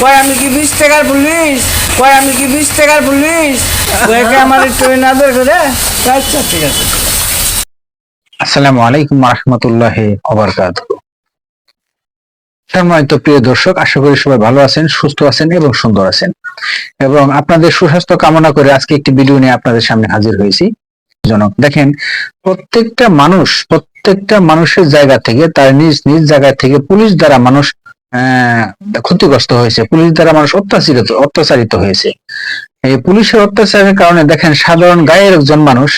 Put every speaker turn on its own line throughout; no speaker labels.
কয়, আমি কি বিশ টাকার পুলিশ? কয়, আমি কি বিশ টাকার পুলিশ? ওকে আমার একটু আচ্ছা ঠিক আছে।
আসসালামু আলাইকুম রহমতুল্লাহ সম্মানিত প্রিয় দর্শক, আশা করি সবাই ভালো আছেন, সুস্থ আছেন এবং সুন্দর আছেন। এবং আপনাদের সুস্বাস্থ্য কামনা করে আজকে একটি ভিডিও নিয়ে আপনাদের সামনে হাজির হয়েছি। জনক, দেখেন, প্রত্যেকটা মানুষ, প্রত্যেকটা মানুষের জায়গা থেকে, তার নিজ নিজ জায়গা থেকে পুলিশ দ্বারা মানুষ ক্ষতিগ্রস্ত হয়েছে। পুলিশ দ্বারা মানুষ অত্যাচারিত অত্যাচারিত হয়েছে। এই পুলিশের অত্যাচারের কারণে দেখেন সাধারণ গায়ের একজন মানুষ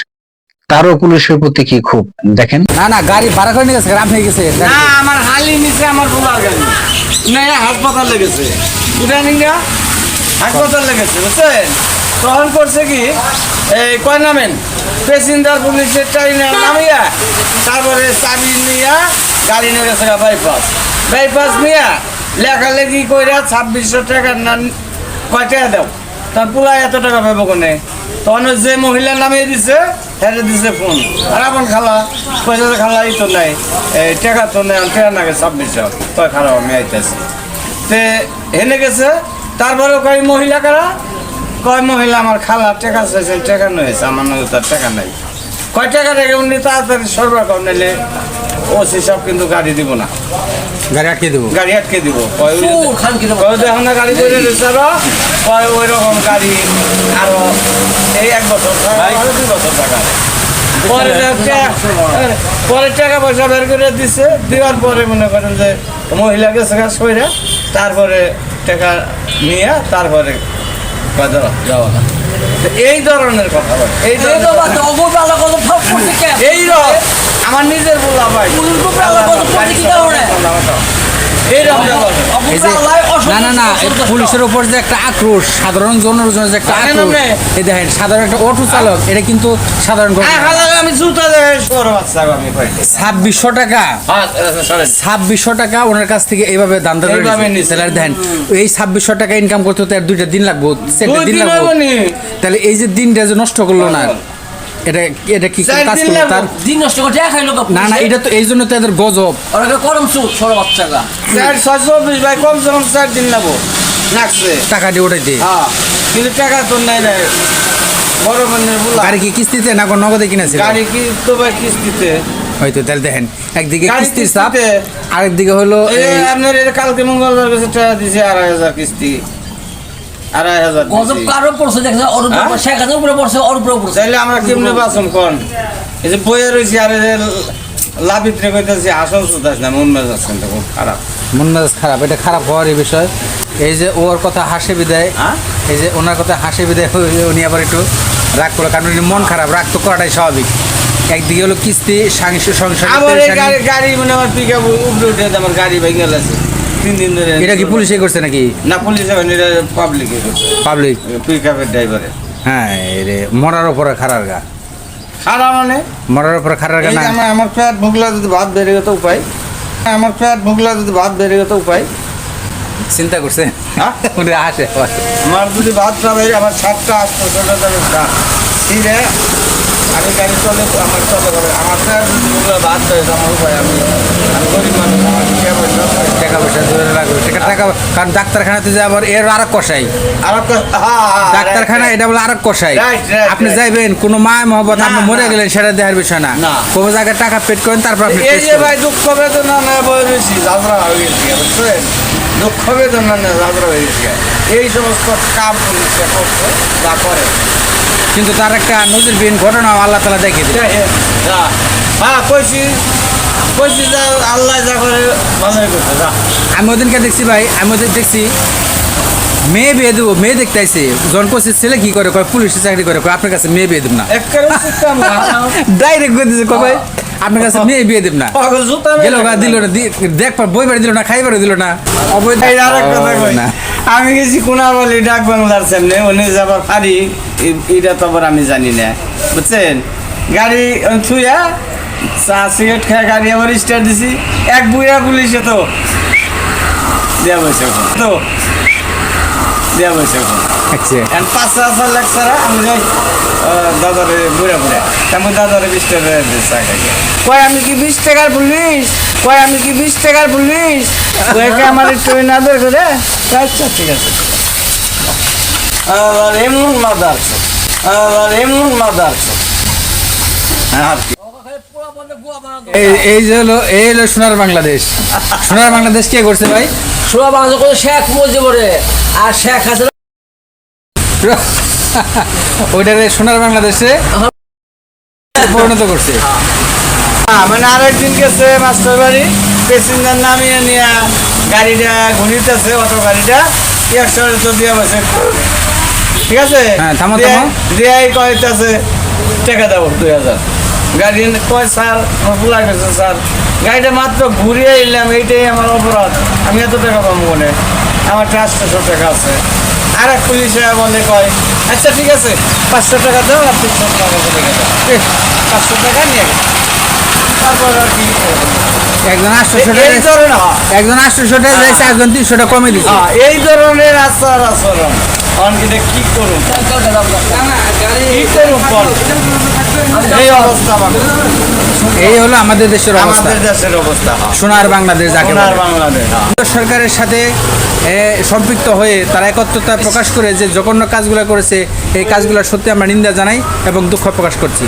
তারও পুলিশের প্রতি কি খুব দেখেন।
না না গাড়ি ভাড়া করে নিয়ে গেছে গ্রাম হয়ে গেছে।
না আমার হালি নিচে আমার গাড়ি। না হাসপাতাল লেগেছে উঠে নিঙ্গা হাসপাতাল লেগেছে বুঝছেন? তখন করছে কি এই কয় নামেন? প্যাসেঞ্জার পুলিশের ট্রেনে নামিয়া তারপরে চাবি নিয়া গাড়ি নিয়ে গেছে বাইপাস বাইপাস নিয়া লেখালেখি কইরা ছাব্বিশশো টাকার না কয় দাও। তার পুরা এত টাকা পাবো কোনে? তখন যে মহিলা নামিয়ে দিছে, হেরে দিছে ফোন। আর আপন খালা, পয়সা খালা এই তো নাই। টাকা তো নেই টাকা নাগে ছাব্বিশশো। তয় খারাপ, আমি আইতেছি। তে হেনে গেছে, তারপরে কয় মহিলা কারা? কয় মহিলা, আমার খালা টাকা চাইছেন টাকা নয়েছে আমার নয় তার টাকা নাই। কয় টাকা রেখে উনি তাড়াতাড়ি সরবরাহ করে নিলে ও সেসব কিন্তু গাড়ি দিব না।
গাড়ি আটকে দেবো।
গাড়ি আটকে দিব। কয় কয় দেখো না গাড়ি করে কয় ওই রকম গাড়ি আরও এই এক বছর আরও দুই বছর টাকা পরে টাকা- পরে টাকা পয়সা বের করে দিচ্ছে দেওয়ার পরে মনে করেন যে মহিলা গেছে কাজ করে তারপরে টাকা নিয়ে তারপরে যাওয়া না। তো এই ধরনের কথা বলে। এই ধরনের এই রকম আমার নিজের বলা ভাই।
না না না পুলিশের উপর যে একটা আক্রোশ সাধারণ জনের যে একটা আক্রোশ এই দেখেন সাধারণ একটা অটো চালক এটা কিন্তু সাধারণ
আমি সর বাচ্চা আমি কয়েকটা
ছাব্বিশশো টাকা। ছাব্বিশশো টাকা ওনার কাছ থেকে এইভাবে। স্যালারি দেন এই ছাব্বিশশো টাকা ইনকাম করতে হতে আর দুইটা দিন লাগবো দিন লাগবো। তাহলে এই যে দিনটা যে নষ্ট করল না এটা এটা কি
চার
কাজ করল? তার
দিন নষ্ট করে টাকা খাইলো
না না এটা তো এই জন্য তো এদের গজব।
ওরা করম সুদ ষোলো বাচ্চারা
চার ছয়শো বিশ ভাই কমসে কম চার দিন নেব নাকছে
টাকা দিয়ে
হ্যাঁ কিন্তু টাকা তো নাই বড়
গাড়ি কি কিস্তিতে না নগদে কিনেছে
গাড়ি কি তো ভাই কিস্তিতে।
হয়তো তাহলে দেখেন একদিকে কিস্তির চাপ। আরেকদিকে হলো
আপনার কালকে মঙ্গলবার কাছে টাকা দিছে আড়াই হাজার কিস্তি। আড়াই হাজার
গজব কারও পড়ছে দেখছে ওর উপরে
হ্যাঁ?
শেখ হাজার উপরে পড়ছে ওর পড়ছে।
চাইলে আমরা কেমনে বাঁচুন কোন? এই যে বইয়ে রয়েছি আর এই যে লাভিত্রে আসল সুদাস না মন মেজাজ কিন্তু খুব খারাপ।
মন মেজাজ খারাপ এটা খারাপ হওয়ারই বিষয়। এই যে ওর কথা হাসে বিদায়
হ্যাঁ?
এই যে ওনার কথা হাসে বিদায় উনি আবার একটু রাগ করল কারণ উনি মন খারাপ রাগ তো করাটাই স্বাভাবিক। একদিকে হলো কিস্তি সাংস- সংসার
আমার গাড়ি গাড়ি মানে আমার পিক আপ উপরে উঠে আমার গাড়ি ভেঙে গেছে। তিন দিন ধরে
এটা কি পুলিশে করছে নাকি?
না পুলিশ এখন এটা পাবলিকে করছে।
পাবলিক
পিক আপের ড্রাইভারে
হ্যাঁ রে মরার উপরে খারার গা।
খারাপ মানে?
মরার উপরে খারার গা না?
আমার আমার ফ্যাট ভুগলা যদি ভাত বেড়ে গেত উপায়? আমার ফ্যাট ভুগলা যদি ভাত বেড়ে গেত উপায়?
চিন্তা করছে?
হ্যাঁ?
হাসে
আমার যদি ভাত খাবে আমার সাতটা আটটা ছটা ঠিক আছে আমি গাড়ি চলে আমার চলে করে আমার ভুগলা ভাত বেড়ে আমার উপায় আমি আমি গরিব মানুষ আমার টাকা পয়সা
জোরে লাগবে। টাকা টাকা কারণ ডাক্তারখানাতে যে আবার এর আর এক কষাই ডাক্তারখানা এটা বলে আরেক কষাই। আপনি যাইবেন কোন মায় মহব্বত আপনি মরে গেলেন সেটা দেওয়ার বিষয় না। কোন জায়গায় টাকা পেট করেন তারপর আপনি
এই যে ভাই দুঃখ বেদনা না বই রয়েছি যাত্রা হয়ে গেছি বুঝছেন? দুঃখ বেদনা না যাত্রা হয়ে গেছি। এই সমস্ত কাম করছে যা করে।
কিন্তু তার একটা নজিরবিহীন ঘটনা আল্লাহ তালা দেখে
হ্যাঁ কইছি কইছি যা আল্লাহ যা করে ভালোই করছে যা।
আমি ওদিনকে দেখছি ভাই আমি ওদের দেখছি মেয়ে বিয়ে দেবো মেয়ে দেখতে আইসে জন করছে ছেলে কি করে? কয় পুলিশে চাকরি করে। কয় আপনার কাছে মেয়ে বিয়ে দেব না। ডাইরেক্ট করে কয় ভাই। আপনার কাছে মেয়ে বিয়ে দেব না। গেল গা দিল না। দেখ বই বাড়ি দিল না খাই বাড়ি দিল না। অবৈধ।
আমি গেছি কোনাবালি ডাক বাংলার সামনে উনি যাবার পারি এ- এটা তো আবার আমি জানি না বুঝছেন? গাড়ি থুয়া চা সিগারেট খেয়ে গাড়ি আবার স্টার্ট দিছি। এক বুড়া পুলিশে তো। দেয়া বসে তো দেয়া বসে।
আচ্ছা।
পাঁচ হাজার আমি দাদারে বুড়া বুড়া। তেমন দাদারে বিশ টাকা দিয়ে চা খাই কয় আমি কি বিশ টাকার পুলিশ? কয় আমি কি বিশ টাকার পুলিশ? ওকে আমার একটু নাদর করে? আচ্ছা ঠিক আছে। আবার এমন মাদার আবার এমন মাদার আর কি।
এই এই যে হলো এই হলো সোনার বাংলাদেশ। সোনার বাংলাদেশ কে করছে ভাই?
সোনা বাংলাদেশ করে শেখ মুজিবরে। আর শেখ হাসিনা
ওইটারে সোনার বাংলাদেশে পরিণত করছে।
হ্যাঁ, মানে আরেকদিন গেছে মাস্টার বাড়ি প্যাসেঞ্জার নামিয়ে নিয়ে গাড়িটা ঘুরিতেছে অটো গাড়িটা। একশো তো দিয়ে বসে ঠিক আছে?
হ্যাঁ, থামো,
দিয়ে-
থামো।
দিয়ে কয়তাছে টাকা দেবো দুই হাজার। গাড়ি কয় স্যার আমার ভুলা গেছে স্যার। গাড়িটা মাত্র ঘুরিয়ে এলাম এইটাই আমার অপরাধ। আমি এত টাকা পাবো মনে আমার চারশো টাকা আছে। আর এক পুলিশ বলে কয়? আচ্ছা ঠিক আছে। পাঁচশো টাকা দাও আর তিনশো টাকা টাকা দাও পাঁচশো টাকা নিয়ে গেছে তারপর আর কি
একজন আটশোশো
এই
টাকা
হ্যাঁ,
একজন আটশোশো টাকা যাইছে একজন তিনশো টাকা কমে দিচ্ছে
হ্যাঁ, এই ধরনের আচার আচরণ। অনকিটা কি করুন কি করুন? এই অবস্থা আমাদের
এই হলো আমাদের দেশের অবস্থা
আমাদের দেশের অবস্থা।
সোনার বাংলাদেশ যাকে
সোনার বাংলাদেশ হ্যাঁ।
সরকারের সাথে সম্পৃক্ত হয়ে তারা একত্রতা প্রকাশ করে যে জঘন্য কাজগুলো করেছে এই কাজগুলো সত্যি আমরা নিন্দা জানাই এবং দুঃখ প্রকাশ করছি